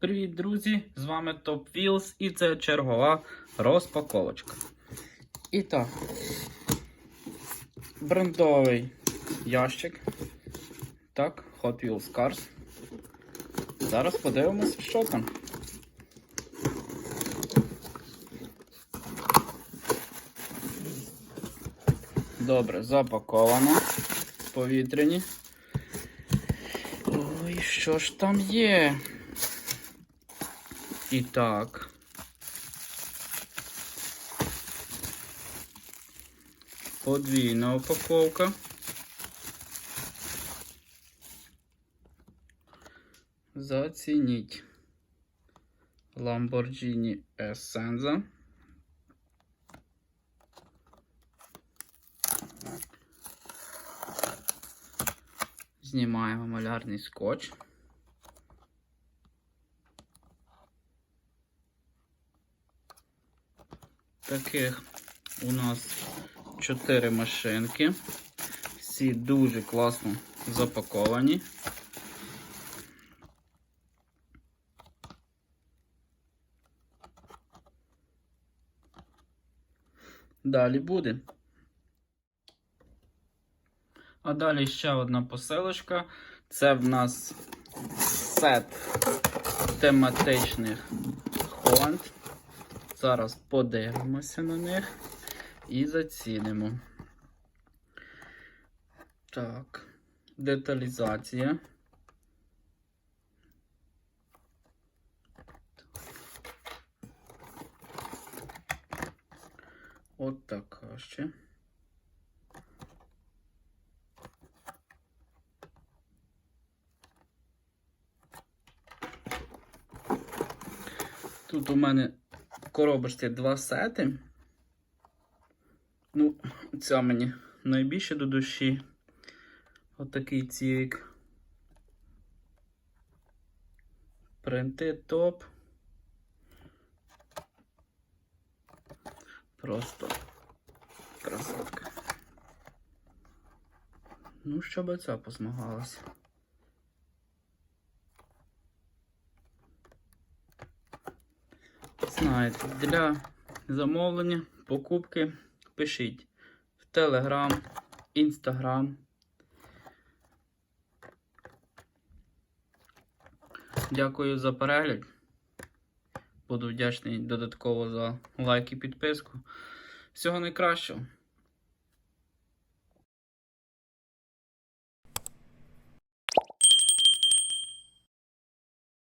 Привіт, друзі! З вами Top Wheels і це чергова розпаковочка. І так, брендовий ящик. Так, Hot Wheels Cars. Зараз подивимось, що там. Добре, запаковано. Повітряні. Ой, що ж там є? І так. Подвійна упаковка. Зацініть. Lamborghini Essenza. Знімаємо малярний скотч. Таких у нас 4 машинки. Всі дуже класно запаковані. Далі буде. А далі ще одна посилочка. Це в нас сет тематичних хонд. Зараз подивимося на них і зацінимо. Так, деталізація. От така ще. Тут у мене коробочці два сети. Ну, ця мені найбільше до душі. Отакий цівік. Принти топ. Просто красотка. Ну, щоб ця позмагалася. Знаєте, для замовлення, покупки пишіть в Telegram, Instagram. Дякую за перегляд. Буду вдячний додатково за лайк і підписку. Всього найкращого.